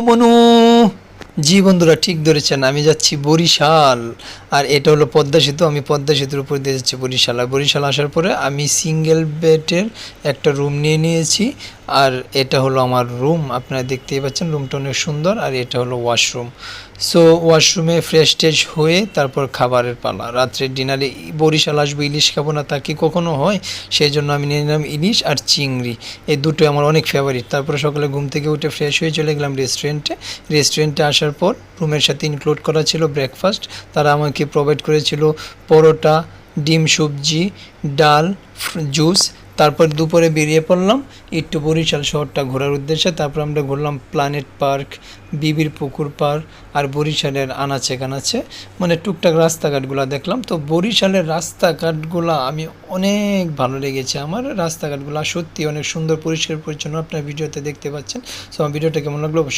মনু জি বন্ধুরা, ঠিক ধরেছেন, আমি যাচ্ছি বরিশাল। আর এটা হলো পদ্মা সেতু, আমি পদ্মা সেতুর উপর দিয়ে যাচ্ছি বরিশাল। আর বরিশাল আসার পরে আমি সিঙ্গেল বেডের একটা রুম নিয়ে নিয়েছি। আর এটা হলো আমার রুম আপনারা দেখতেই পাচ্ছেন রুমটা অনেক সুন্দর। আর এটা হলো ওয়াশরুম সো ওয়াশরুমে ফ্রেশ ট্রেশ হয়ে তারপর খাবারের পালা। রাত্রের ডিনারে বরিশাল আসব, ইলিশ খাব না, তা কি কখনো হয়? সেই জন্য আমি নিয়ে নিলাম ইলিশ আর চিংড়ি। এই দুটো আমার অনেক ফেভারিট তারপরে সকালে ঘুম থেকে উঠে ফ্রেশ হয়ে চলে গেলাম রেস্টুরেন্টে রেস্টুরেন্টে আসার পর রুমের সাথে ইনক্লুড করা ছিল ব্রেকফাস্ট তারা আমাকে প্রোভাইড করেছিল পরোটা, ডিম সবজি, ডাল জুস তারপর দুপুরে বেরিয়ে পড়লাম, একটু বরিশাল শহরটা ঘোরার উদ্দেশ্যে। তারপর আমরা ঘুরলাম প্ল্যানেট পার্ক বিবির পুকুর পার্ক আর বরিশালের আনাচে কানাচে মানে টুকটাক রাস্তাঘাটগুলো দেখলাম। তো বরিশালের রাস্তাঘাটগুলো আমি অনেক ভালো লেগেছে আমার। রাস্তাঘাটগুলো সত্যি অনেক সুন্দর, পরিষ্কার, পরিচ্ছন্ন। আপনার ভিডিওতে দেখতে পাচ্ছেন। সো আমার ভিডিওটা কেমন লাগল অবশ্যই